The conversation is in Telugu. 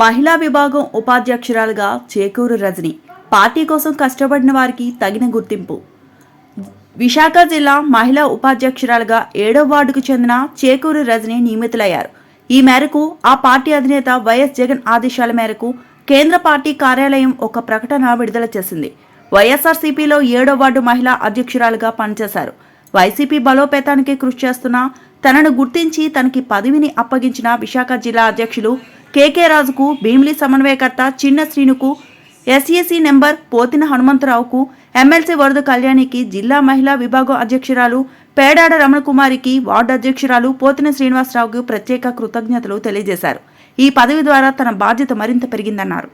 మహిళా విభాగం ఉపాధ్యక్షురాలుగా చేకూరు రజని. పార్టీ కోసం కష్టపడిన వారికి తగిన గుర్తింపు. విశాఖ జిల్లా మహిళా ఉపాధ్యక్షురాలుగా ఏడో వార్డుకు చెందిన చేకూరు రజని నియమితులయ్యారు. ఈ మేరకు ఆ పార్టీ అధినేత వైఎస్ జగన్ ఆదేశాల మేరకు కేంద్ర పార్టీ కార్యాలయం ఒక ప్రకటన విడుదల చేసింది. వైఎస్ఆర్సీపీలో ఏడో వార్డు మహిళా అధ్యక్షురాలుగా పనిచేశారు. వైసీపీ బలోపేతానికి కృషి చేస్తున్న తనను గుర్తించి తనకి పదవిని అప్పగించిన విశాఖ జిల్లా అధ్యక్షులు కేకే రాజుకు భీమిలి సమన్వయకర్త చిన్న శ్రీనుకు ఎస్ఈసి నెంబర్ పోతిన హనుమంతరావుకు ఎమ్మెల్సీ వరద కళ్యాణికి జిల్లా మహిళా విభాగం అధ్యక్షురాలు పేడాడ రమణకుమారికి వార్డు అధ్యక్షురాలు పోతిన శ్రీనివాసరావుకు ప్రత్యేక కృతజ్ఞతలు తెలియజేశారు. ఈ పదవి ద్వారా తన బాధ్యత మరింత పెరిగిందన్నారు.